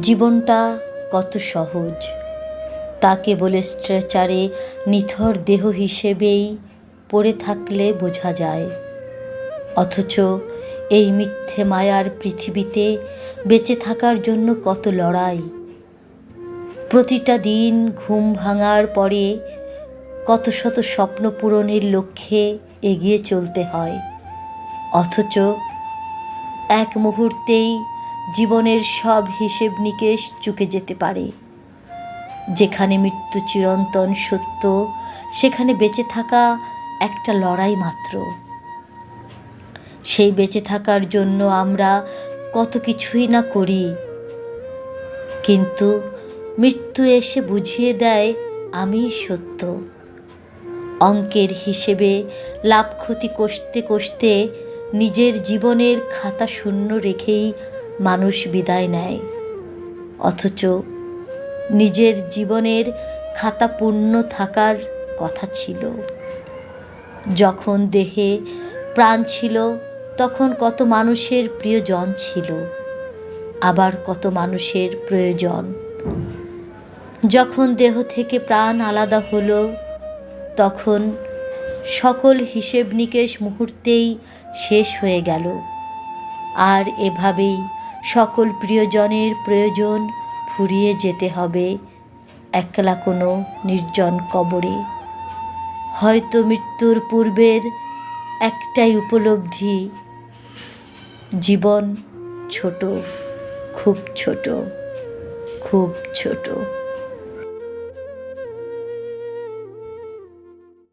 জীবনটা কত সহজ। তাকে বলে স্ট্রেচারে নিথর দেহ হিসেবেই পড়ে থাকলে বোঝা যায়। অথচ এই মিথ্যে মায়ার পৃথিবীতে বেঁচে থাকার জন্য কত লড়াই। প্রতিটা দিন ঘুম ভাঙার পরে কত শত স্বপ্ন পূরণের লক্ষ্যে এগিয়ে চলতে হয়। অথচ এক মুহূর্তেই জীবনের সব হিসেব নিকেশ চুকে যেতে পারে। যেখানে মৃত্যু চিরন্তন সত্য, সেখানে বেঁচে থাকা একটা লড়াই মাত্র। সেই বেঁচে থাকার জন্য আমরা কত কিছুই না করি। কিন্তু মৃত্যু এসে বুঝিয়ে দেয়, আমি সত্য। অঙ্কের হিসেবে লাভ ক্ষতি কষতে কষতে নিজের জীবনের খাতা শূন্য রেখেই মানুষ বিদায় নেয়। অথচ নিজের জীবনের খাতা পূর্ণ থাকার কথা ছিল। যখন দেহে প্রাণ ছিল, তখন কত মানুষের প্রিয়জন ছিল, আবার কত মানুষের প্রয়োজন। যখন দেহ থেকে প্রাণ আলাদা হলো, তখন সকল হিসেব নিকেশ মুহূর্তেই শেষ হয়ে গেল। আর এভাবেই সকল প্রিয়জনের প্রয়োজন ফুরিয়ে যেতে হবে। একলা কোনো নির্জন কবরে। হয়তো মৃত্যুর পূর্বের একটাই উপলব্ধি, জীবন ছোট, খুব ছোট খুব ছোট।